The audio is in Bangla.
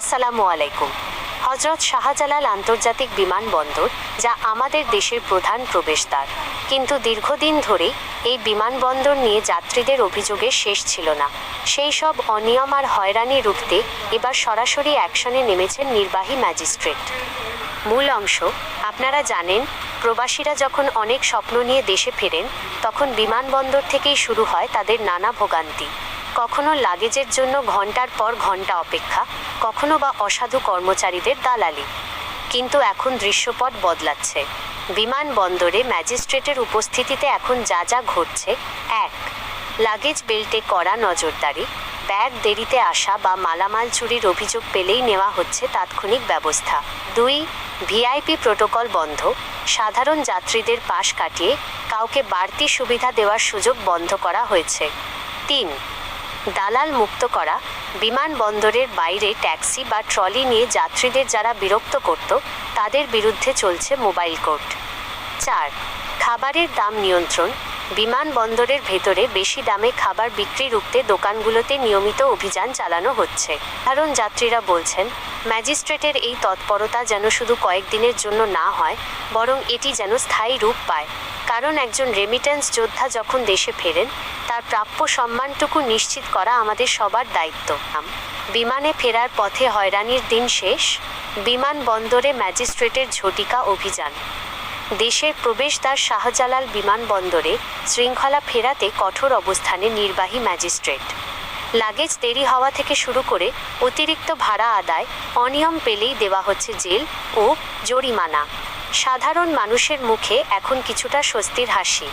আসসালামু আলাইকুম। হজরত শাহজালাল আন্তর্জাতিক বিমানবন্দর যা আমাদের দেশের প্রধান প্রবেশদ্বার, কিন্তু দীর্ঘদিন ধরে এই বিমানবন্দর নিয়ে যাত্রীদের অভিযোগের শেষ ছিল না। সেই সব অনিয়ম আর হয়রানি রুখতে এবার সরাসরি অ্যাকশনে নেমেছেন নির্বাহী ম্যাজিস্ট্রেট। মূল অংশ, আপনারা জানেন, প্রবাসীরা যখন অনেক স্বপ্ন নিয়ে দেশে ফেরেন, তখন বিমানবন্দর থেকেই শুরু হয় তাদের নানা ভোগান্তি। কখনো লাগেজের জন্য ঘণ্টার পর ঘণ্টা অপেক্ষা, কখনো বা অসাধু কর্মচারীদের দালালি। কিন্তু এখন দৃশ্যপট বদলাচ্ছে। বিমানবন্দরে ম্যাজিস্ট্রেটের উপস্থিতিতে এখন যা যা ঘটছে, এক, লাগেজ বেল্টে করা নজরদারি, ব্যাগ দেরিতে আসা বা মালামাল চুরির অভিযোগ পেলেই নেওয়া হচ্ছে তাৎক্ষণিক ব্যবস্থা। দুই, ভিআইপি প্রোটোকল বন্ধ, সাধারণ যাত্রীদের পাশ কাটিয়ে কাউকে বাড়তি সুবিধা দেওয়ার সুযোগ বন্ধ করা হয়েছে। তিন দালাল মুক্ত করা, বিমানবন্দরের বাইরে ট্যাক্সি বা ট্রলি নিয়ে যাত্রীদের যারা বিরক্ত করত, তাদের বিরুদ্ধে চলছে মোবাইল কোর্ট। চার, খাবারের দাম নিয়ন্ত্রণ, বিমানবন্দরের ভেতরে বেশি দামে খাবার বিক্রি রুখতে দোকানগুলোতে নিয়মিত অভিযান চালানো হচ্ছে। কারণ যাত্রীরা বলছেন, ম্যাজিস্ট্রেটের এই তৎপরতা যেন শুধু কয়েকদিনের জন্য না হয়, বরং এটি যেন স্থায়ী রূপ পায়। কারণ একজন রেমিটেন্স যোদ্ধা যখন দেশে ফেরেন তার প্রাপ্য সম্মানটুকু নিশ্চিত করা আমাদের সবার দায়িত্ব। বিমানে ফেরার পথে হয়রানির দিন শেষ বিমানবন্দরে ম্যাজিস্ট্রেটের ঝটিকা অভিযান। দেশের প্রবেশদ্বার শাহজালাল বিমানবন্দরে শৃঙ্খলা ফেরাতে কঠোর অবস্থানে নির্বাহী ম্যাজিস্ট্রেট। লাগেজ দেরি হওয়া থেকে শুরু করে অতিরিক্ত ভাড়া আদায়, অনিয়ম পেলেই দেওয়া হচ্ছে জেল ও জরিমানা। সাধারণ মানুষের মুখে এখন কিছুটা স্বস্তির হাসি।